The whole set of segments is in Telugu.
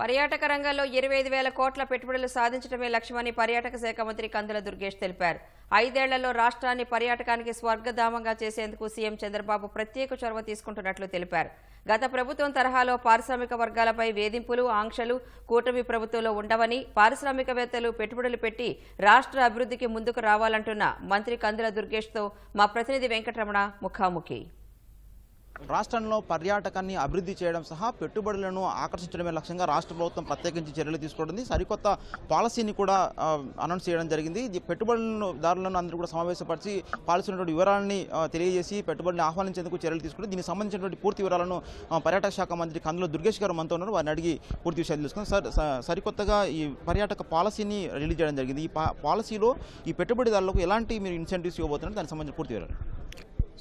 పర్యాటక రంగంలో ఇరవై ఐదు వేల కోట్ల పెట్టుబడులు సాధించడమే లక్ష్యమని పర్యాటక శాఖ మంత్రి కందుల దుర్గేష్ తెలిపారు. ఐదేళ్ళలో రాష్ట్రాన్ని పర్యాటకానికి స్వర్గధామంగా చేసేందుకు సీఎం చంద్రబాబు ప్రత్యేక చొరవ తీసుకుంటున్నట్లు తెలిపారు. గత ప్రభుత్వం తరహాలో పారిశ్రామిక వర్గాలపై వేధింపులు ఆంక్షలు కూటమి ప్రభుత్వంలో ఉండవని పారిశ్రామికవేత్తలు పెట్టుబడులు పెట్టి రాష్ట్ర అభివృద్ధికి ముందుకు రావాలంటున్న మంత్రి కందుల దుర్గేష్తో మా ప్రతినిధి వెంకటరమణ ముఖాముఖి. రాష్ట్రంలో పర్యాటకాన్ని అభివృద్ధి చేయడం సహా పెట్టుబడులను ఆకర్షించడమే లక్ష్యంగా రాష్ట్ర ప్రభుత్వం ప్రత్యేకించి చర్యలు తీసుకుంటుంది సరికొత్త పాలసీని కూడా అనౌన్స్ చేయడం జరిగింది. పెట్టుబడులను దారులను అందరూ కూడా సమావేశపరిచి పాలసీ ఉన్నటువంటి వివరాలని తెలియజేసి పెట్టుబడులను ఆహ్వానించేందుకు చర్యలు తీసుకుంటుంది దీనికి సంబంధించినటువంటి పూర్తి వివరాలను పర్యాటక శాఖ మంత్రి కందుల దుర్గేష్ గారు మనతో ఉన్నారు. వారిని అడిగి పూర్తి విషయాలు తెలుసుకున్నాం సార్ సరికొత్తగా ఈ పర్యాటక పాలసీని రిలీజ్ చేయడం జరిగింది. ఈ పా- పాలసీలో ఈ పెట్టుబడిదారులకు ఎలాంటి మీరు ఇన్సెంటివ్స్ ఇవ్వబోతున్నారు? దానికి సంబంధించిన పూర్తి వివరాలు.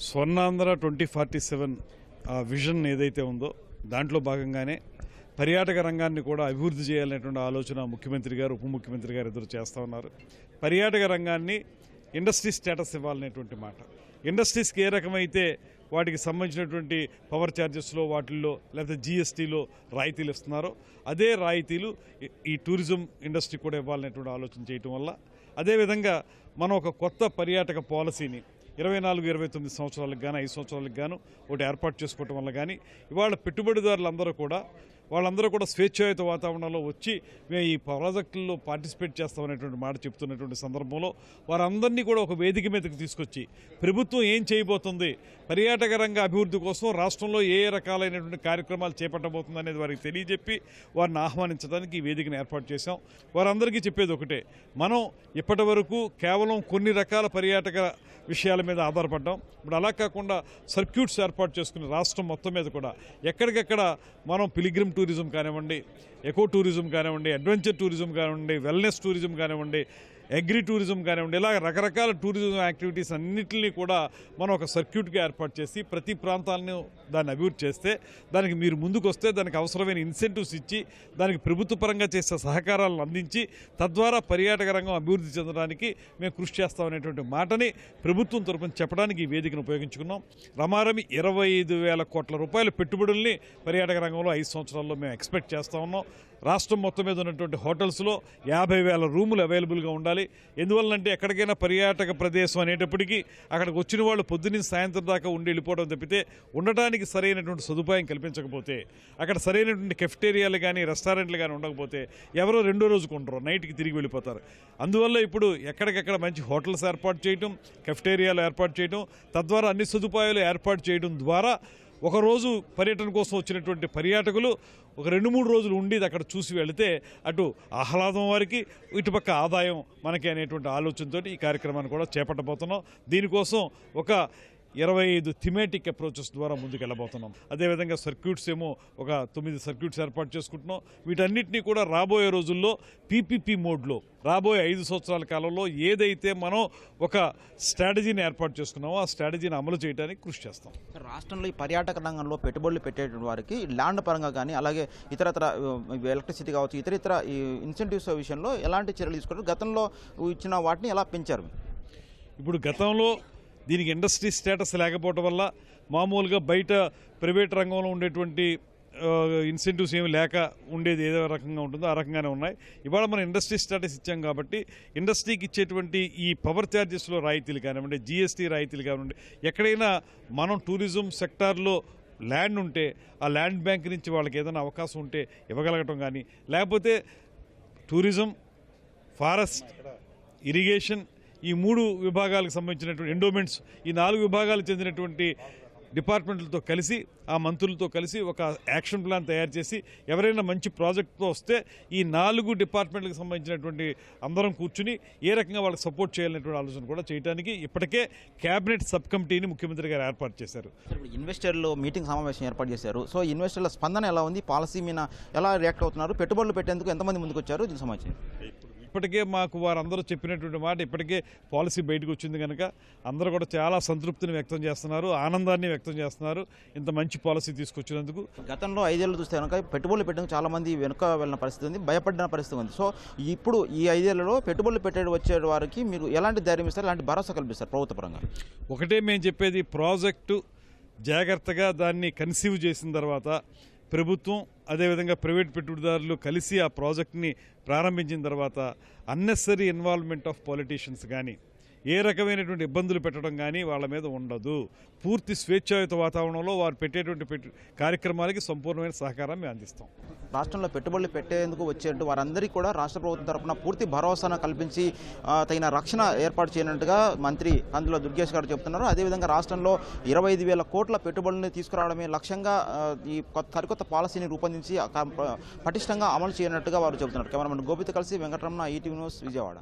Swarnandhra twenty forty seven vision ఏదైతే ఉందో దాంట్లో భాగంగానే పర్యాటక రంగాన్ని కూడా అభివృద్ధి చేయాలనేటువంటి ఆలోచన ముఖ్యమంత్రి గారు ఉప ముఖ్యమంత్రి గారు ఎదురు చేస్తూ ఉన్నారు. పర్యాటక రంగాన్ని ఇండస్ట్రీ స్టేటస్ ఇవ్వాలనేటువంటి మాట. ఇండస్ట్రీస్కి ఏ రకమైతే వాటికి సంబంధించినటువంటి పవర్ ఛార్జెస్లో వాటిల్లో లేకపోతే జిఎస్టీలో రాయితీలు ఇస్తున్నారో అదే రాయితీలు ఈ- ఈ టూరిజం ఇండస్ట్రీ కూడా ఇవ్వాలనేటువంటి ఆలోచన చేయటం వల్ల అదేవిధంగా మనం ఒక కొత్త పర్యాటక పాలసీని ఇరవై నాలుగు ఇరవై తొమ్మిది సంవత్సరాలకు గాను ఐదు సంవత్సరాలకు గాను ఒకటి ఏర్పాటు చేసుకోవటం వల్ల కానీ ఇవాళ పెట్టుబడిదారులందరూ కూడా వాళ్ళందరూ కూడా స్వేచ్ఛాయుత వాతావరణంలో వచ్చి మేము ఈ ప్రాజెక్టుల్లో పార్టిసిపేట్ చేస్తామనేటువంటి మాట చెప్తున్నటువంటి సందర్భంలో వారందరినీ కూడా ఒక వేదిక మీదకి తీసుకొచ్చి ప్రభుత్వం ఏం చేయబోతుంది? పర్యాటక రంగ అభివృద్ధి కోసం రాష్ట్రంలో ఏ రకాలైనటువంటి కార్యక్రమాలు చేపట్టబోతుంది అనేది వారికి తెలియజెప్పి వారిని ఆహ్వానించడానికి ఈ వేదికను ఏర్పాటు చేశాం. వారందరికీ చెప్పేది ఒకటే మనం ఇప్పటి కేవలం కొన్ని రకాల పర్యాటక విషయాల మీద ఆధారపడ్డాం. ఇప్పుడు అలా కాకుండా సర్క్యూట్స్ ఏర్పాటు చేసుకుని రాష్ట్రం మొత్తం మీద కూడా ఎక్కడికెక్కడ మనం పిలిగ్రిమ్ టూరిజం కానివ్వండి ఎకో టూరిజం కానివ్వండి అడ్వెంచర్ టూరిజం కానివ్వండి వెల్నెస్ టూరిజం కానివ్వండి అగ్రి టూరిజం కానివ్వండి ఇలా రకరకాల టూరిజం యాక్టివిటీస్ అన్నింటినీ కూడా మనం ఒక సర్క్యూట్గా ఏర్పాటు చేసి ప్రతి ప్రాంతాలను దాన్ని అభివృద్ధి చేస్తే దానికి మీరు ముందుకు వస్తే దానికి అవసరమైన ఇన్సెంటివ్స్ ఇచ్చి దానికి ప్రభుత్వ పరంగా చేసే సహకారాలను అందించి తద్వారా పర్యాటక రంగం అభివృద్ధి చెందడానికి మేము కృషి చేస్తామనేటువంటి మాటని ప్రభుత్వం తరపున చెప్పడానికి ఈ వేదికను ఉపయోగించుకున్నాం. రమారమి ఇరవై ఐదు వేల కోట్ల రూపాయల పెట్టుబడుల్ని పర్యాటక రంగంలో ఐదు సంవత్సరాల్లో మేము ఎక్స్పెక్ట్ చేస్తా ఉన్నాం. రాష్ట్రం మొత్తం మీద ఉన్నటువంటి హోటల్స్లో యాభై వేల రూములు అవైలబుల్గా ఉండాలి. ఎందువల్లంటే ఎక్కడికైనా పర్యాటక ప్రదేశం అనేటప్పటికీ అక్కడికి వచ్చిన వాళ్ళు పొద్దున్నే సాయంత్రం దాకా ఉండి వెళ్ళిపోవడం తప్పితే ఉండటానికి సరైనటువంటి సదుపాయం కల్పించకపోతే అక్కడ సరైనటువంటి కెఫ్టేరియాలు కానీ రెస్టారెంట్లు కానీ ఉండకపోతే ఎవరో రెండో రోజుకు ఉండరు నైట్కి తిరిగి వెళ్ళిపోతారు. అందువల్ల ఇప్పుడు ఎక్కడికెక్కడ మంచి హోటల్స్ ఏర్పాటు చేయటం కెఫ్టేరియాలు ఏర్పాటు చేయటం తద్వారా అన్ని సదుపాయాలు ఏర్పాటు చేయడం ద్వారా ఒకరోజు పర్యటన కోసం వచ్చినటువంటి పర్యాటకులు ఒక రెండు మూడు రోజులు ఉండి అక్కడ చూసి వెళితే అటు ఆహ్లాదం వారికి ఇటుపక్క ఆదాయం మనకి అనేటువంటి ఆలోచనతో ఈ కార్యక్రమాన్ని కూడా చేపట్టబోతున్నాం. దీనికోసం ఒక ఇరవై ఐదు థిమేటిక్ అప్రోచెస్ ద్వారా ముందుకు వెళ్ళబోతున్నాం అదేవిధంగా సర్క్యూట్స్ ఏమో ఒక తొమ్మిది సర్క్యూట్స్ ఏర్పాటు చేసుకుంటున్నాం. వీటన్నిటినీ కూడా రాబోయే రోజుల్లో పీపీపీ మోడ్లో రాబోయే ఐదు సంవత్సరాల కాలంలో ఏదైతే మనం ఒక స్ట్రాటజీని ఏర్పాటు చేసుకున్నామో ఆ స్ట్రాటజీని అమలు చేయడానికి కృషి చేస్తాం. రాష్ట్రంలో ఈ పర్యాటక రంగంలో పెట్టుబడులు పెట్టేటువంటి వారికి ల్యాండ్ పరంగా కానీ అలాగే ఇతరత్ర ఎలక్ట్రిసిటీ కావచ్చు ఇతర ఇతర ఈ ఇన్సెంటివ్స్ విషయంలో ఎలాంటి చర్యలు తీసుకుంటారు? గతంలో ఇచ్చిన వాటిని ఎలా పెంచారు? ఇప్పుడు గతంలో దీనికి ఇండస్ట్రీ స్టేటస్ లేకపోవటం వల్ల మామూలుగా బయట ప్రైవేట్ రంగంలో ఉండేటువంటి ఇన్సెంటివ్స్ ఏమి లేక ఉండేది ఏదో రకంగా ఉంటుందో ఆ రకంగానే ఉన్నాయి. ఇవాళ మనం ఇండస్ట్రీ స్టేటస్ ఇచ్చాం కాబట్టి ఇండస్ట్రీకి ఇచ్చేటువంటి ఈ పవర్ ఛార్జెస్లో రాయితీలు కానివ్వండి జిఎస్టీ రాయితీలు కానివ్వండి ఎక్కడైనా మనం టూరిజం సెక్టార్లో ల్యాండ్ ఉంటే ఆ ల్యాండ్ బ్యాంక్ నుంచి వాళ్ళకి ఏదైనా అవకాశం ఉంటే ఇవ్వగలగటం కానీ లేకపోతే టూరిజం ఫారెస్ట్ ఇరిగేషన్ ఈ మూడు విభాగాలకు సంబంధించినటువంటి ఎండోమెంట్స్ ఈ నాలుగు విభాగాలకు చెందినటువంటి డిపార్ట్మెంట్లతో కలిసి ఆ మంత్రులతో కలిసి ఒక యాక్షన్ ప్లాన్ తయారు చేసి ఎవరైనా మంచి ప్రాజెక్ట్తో వస్తే ఈ నాలుగు డిపార్ట్మెంట్లకు సంబంధించినటువంటి అందరం కూర్చుని ఏ రకంగా వాళ్ళకి సపోర్ట్ చేయాలనేటువంటి ఆలోచన కూడా చేయడానికి ఇప్పటికే కేబినెట్ సబ్ కమిటీని ముఖ్యమంత్రి గారు ఏర్పాటు చేశారు. ఇన్వెస్టర్లు మీటింగ్ సమావేశం ఏర్పాటు చేశారు. సో ఇన్వెస్టర్ల స్పందన ఎలా ఉంది? పాలసీ మీద ఎలా రియాక్ట్ అవుతున్నారు? పెట్టుబడులు పెట్టేందుకు ఎంతమంది ముందుకు వచ్చారు దీనికి సమాచారం ఇప్పటికే మాకు వారందరూ చెప్పినటువంటి మాట ఇప్పటికే పాలసీ బయటకు వచ్చింది కనుక అందరూ కూడా చాలా సంతృప్తిని వ్యక్తం చేస్తున్నారు ఆనందాన్ని వ్యక్తం చేస్తున్నారు ఇంత మంచి పాలసీ తీసుకొచ్చినందుకు. గతంలో ఐదేళ్ళు చూస్తే కనుక పెట్టుబడులు పెట్టడానికి చాలా మంది వెనుక వెళ్ళిన పరిస్థితి ఉంది భయపడిన పరిస్థితి ఉంది. సో ఇప్పుడు ఈ ఐదేళ్ళలో పెట్టుబడులు పెట్టే వచ్చే వారికి మీరు ఎలాంటి ధైర్యం ఇస్తారు ఎలాంటి భరోసా కల్పిస్తారు ప్రభుత్వ పరంగా? ఒకటే మేము చెప్పేది ప్రాజెక్టు జాగ్రత్తగా దాన్ని కన్సీవ్ చేసిన తర్వాత ప్రభుత్వం అదేవిధంగా ప్రైవేట్ పెట్టుబడిదారులు కలిసి ఆ ప్రాజెక్ట్ని ప్రారంభించిన తర్వాత అన్నెసరీ ఇన్వాల్వ్మెంట్ ఆఫ్ పాలిటీషియన్స్ కానీ ఏ రకమైనటువంటి ఇబ్బందులు పెట్టడం కానీ వాళ్ళ మీద ఉండదు. పూర్తి స్వేచ్ఛాయుత వాతావరణంలో వారు పెట్టేటువంటి కార్యక్రమాలకి సంపూర్ణమైన సహకారం మేము అందిస్తాం. రాష్ట్రంలో పెట్టుబడులు పెట్టేందుకు వచ్చేట్టు వారందరికీ కూడా రాష్ట్ర ప్రభుత్వం తరపున పూర్తి భరోసాను కల్పించి తగిన రక్షణ ఏర్పాటు చేయనట్టుగా మంత్రి కందుల దుర్గేష్ గారు చెబుతున్నారు అదేవిధంగా రాష్ట్రంలో ఇరవై ఐదు వేల కోట్ల పెట్టుబడులను తీసుకురావడమే లక్ష్యంగా ఈ కొత్త సరికొత్త పాలసీని రూపొందించి పటిష్టంగా అమలు చేయనట్టుగా వారు చెబుతున్నారు. కెమెరామెన్ గోపిత కలిసి వెంకటరమణ ఈటీవీ న్యూస్ విజయవాడ.